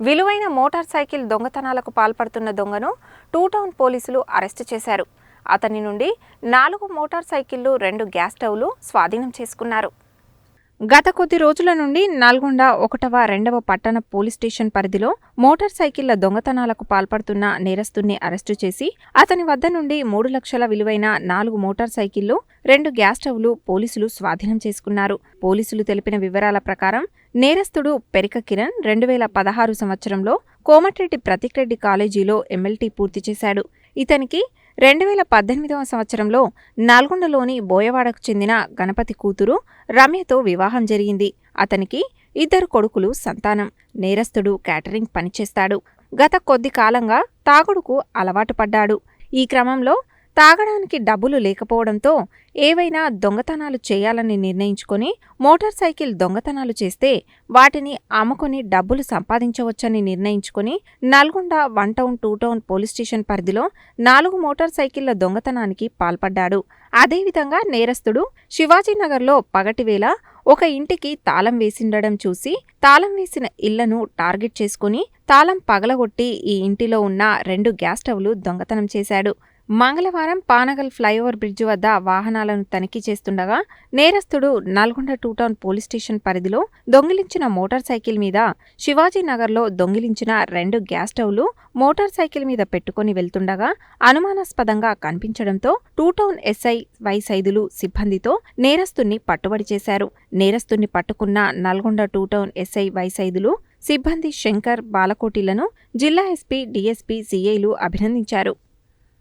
విలువైన motor cycle దొంగతనాలకు పాల్పడుతున్న దొంగను టూ టౌన్ పోలీసులు అరెస్టు చేశారు. అతని నుండి నాలుగు మోటార్ సైకిళ్ళు రెండు గ్యాస్ స్టవ్లు స్వాధీనం చేసుకున్నారు. గత కొద్ది రోజుల నుండి నల్గొండ ఒకటవ రెండవ పట్టణ పోలీస్ స్టేషన్ పరిధిలో మోటార్ సైకిళ్ళ దొంగతనాలకు పాల్పడుతున్న నేరస్తుని అరెస్టు చేసి అతని వద్ద నుండి మూడు లక్షల విలువైన నాలుగు మోటార్ సైకిళ్ళు రెండు గ్యాస్ స్టవ్లు పోలీసులు స్వాధీనం చేసుకున్నారు. పోలీసులు తెలిపిన వివరాల ప్రకారం నేరస్తుడు పెరిక కిరణ్ రెండు వేల పదహారు సంవత్సరంలో కోమటిరెడ్డి ప్రతిక్రెడ్డి కాలేజీలో ఎమ్మెల్టీ పూర్తి చేశాడు. ఇతనికి రెండు వేల పద్దెనిమిదవ సంవత్సరంలో నల్గొండలోని బోయవాడకు చెందిన గణపతి కూతురు రమ్యతో వివాహం జరిగింది. అతనికి ఇద్దరు కొడుకులు సంతానం. నేరస్తుడు క్యాటరింగ్ పనిచేస్తాడు. గత కొద్ది కాలంగా తాగుడుకు అలవాటు పడ్డాడు. ఈ క్రమంలో తాగడానికి డబ్బులు లేకపోవడంతో ఏవైనా దొంగతనాలు చేయాలని నిర్ణయించుకొని మోటార్ సైకిల్ దొంగతనాలు చేస్తే వాటిని అమ్ముకొని డబ్బులు సంపాదించవచ్చని నిర్ణయించుకొని Nalgonda one town two town police station పరిధిలో నాలుగు మోటార్ సైకిళ్ళ దొంగతనానికి పాల్పడ్డాడు. అదేవిధంగా నేరస్తుడు శివాజీనగర్లో పగటివేళ ఒక ఇంటికి తాళం వేసిండడం చూసి తాళం వేసిన ఇళ్ళను టార్గెట్ చేసుకుని తాళం పగలగొట్టి ఈ ఇంటిలో ఉన్న రెండు గ్యాస్ స్టవ్లు దొంగతనం చేశాడు. మంగళవారం పానగల్ ఫ్లైఓవర్ బ్రిడ్జ్ వద్ద వాహనాలను తనిఖీ చేస్తుండగా నేరస్తుడు Nalgonda two town police station పరిధిలో దొంగిలించిన మోటార్ సైకిల్ మీద శివాజీనగర్లో దొంగిలించిన రెండు గ్యాస్ స్టవ్లు మోటార్ సైకిల్ మీద పెట్టుకుని వెళ్తుండగా అనుమానాస్పదంగా కనిపించడంతో two town SI Y Saidulu సిబ్బందితో నేరస్తుణ్ణి పట్టుబడి చేశారు. నేరస్తుణ్ణి పట్టుకున్న Nalgonda two town SI Y Saidulu సిబ్బంది శంకర్ బాలకోటిలను జిల్లా ఎస్పీ డీఎస్పీ సీఐలు అభినందించారు.